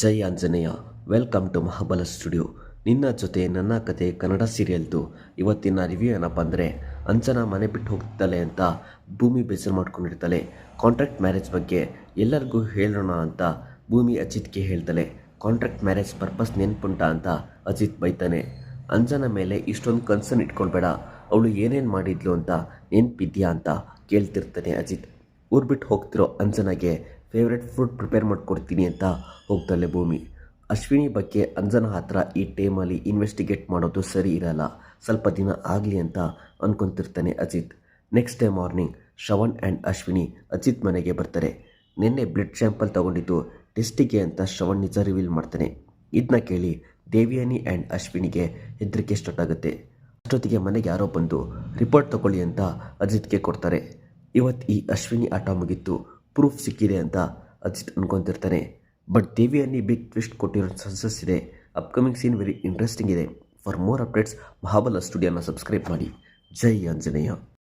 Jai Anjaneya. Welcome to Mahabala studio. ನಿನ್ನ ಜೊತೆ ನನ್ನ ಕತೆ ಕನ್ನಡ ಸೀರಿಯಲ್ದು. ಇವತ್ತಿನ ರಿವ್ಯೂ ಏನಪ್ಪ ಅಂದರೆ, ಅಂಜನಾ ಮನೆ ಬಿಟ್ಟು ಹೋಗ್ತಾಳೆ ಅಂತ ಭೂಮಿ ಬೇಸರ ಮಾಡ್ಕೊಂಡಿರ್ತಾಳೆ. ಕಾಂಟ್ರಾಕ್ಟ್ ಮ್ಯಾರೇಜ್ ಬಗ್ಗೆ ಎಲ್ಲರಿಗೂ ಹೇಳೋಣ ಅಂತ ಭೂಮಿ ಅಜಿತ್ಗೆ ಹೇಳ್ತಾಳೆ. ಕಾಂಟ್ರಾಕ್ಟ್ ಮ್ಯಾರೇಜ್ ಪರ್ಪಸ್ ನೆನ್ಪುಂಟ ಅಂತ ಅಜಿತ್ ಬೈತಾನೆ. ಅಂಜನ ಮೇಲೆ ಇಷ್ಟೊಂದು ಕನ್ಸರ್ನ್ ಇಟ್ಕೊಳ್ಬೇಡ. ಅವಳು ಏನೇನು ಮಾಡಿದ್ಲು ಅಂತ ನೆನ್ಪಿದ್ಯಾ ಅಂತ ಕೇಳ್ತಿರ್ತಾನೆ ಅಜಿತ್. ಊರು ಬಿಟ್ಟು ಹೋಗ್ತಿರೋ ಅಂಜನಾಗೆ ಫೇವ್ರೆಟ್ ಫುಡ್ ಪ್ರಿಪೇರ್ ಮಾಡಿಕೊಡ್ತೀನಿ ಅಂತ ಹೋಗ್ತಾಳೆ ಭೂಮಿ. ಅಶ್ವಿನಿ ಬಗ್ಗೆ ಅಂಜನ ಹತ್ರ ಈ ಟೈಮಲ್ಲಿ ಇನ್ವೆಸ್ಟಿಗೇಟ್ ಮಾಡೋದು ಸರಿ ಇರಲ್ಲ. ಸ್ವಲ್ಪ ದಿನ ಆಗಲಿ ಅಂತ ಅಂದ್ಕೊತಿರ್ತಾನೆ Ajith. Next day morning Shravan and Ashwini Ajith ಮನೆಗೆ ಬರ್ತಾರೆ. ನಿನ್ನೆ ಬ್ಲಡ್ ಸ್ಯಾಂಪಲ್ ತಗೊಂಡಿದ್ದು ಟೆಸ್ಟಿಗೆ ಅಂತ ಶ್ರವಣ್ ನಿಜ ರಿವೀಲ್ ಮಾಡ್ತಾನೆ. ಇದನ್ನ ಕೇಳಿ ದೇವಿಯಾನಿ ಆ್ಯಂಡ್ ಅಶ್ವಿನಿಗೆ ಹೆದರಿಕೆ ಸ್ಟಾರ್ಟ್ ಆಗುತ್ತೆ. ಅಷ್ಟೊತ್ತಿಗೆ ಮನೆಗೆ ಯಾರೋ ಬಂದು ರಿಪೋರ್ಟ್ ತಗೊಳ್ಳಿ ಅಂತ ಅಜಿತ್ಗೆ ಕೊಡ್ತಾರೆ. ಇವತ್ತು ಈ ಅಶ್ವಿನಿ ಆಟ ಮುಗೀತು. ಪ್ರೂಫ್ ಸಿಕ್ಕಿದೆ ಅಂತ ಅಜಿತ್ ಅನ್ಕೊಂತಿರ್ತಾನೆ ಬಟ್ ದೇವಿಯಲ್ಲಿ ಬಿಗ್ ಟ್ವಿಸ್ಟ್ ಕೊಟ್ಟಿರೋ ಸನ್ಸಸ್ ಇದೆ. ಅಪ್ಕಮಿಂಗ್ ಸೀನ್ ವೆರಿ ಇಂಟ್ರೆಸ್ಟಿಂಗ್ ಇದೆ. ಫಾರ್ ಮೋರ್ ಅಪ್ಡೇಟ್ಸ್ ಮಹಾಬಲ ಸ್ಟುಡಿಯೋನ ಸಬ್ಸ್ಕ್ರೈಬ್ ಮಾಡಿ. ಜೈ ಆಂಜನೇಯ.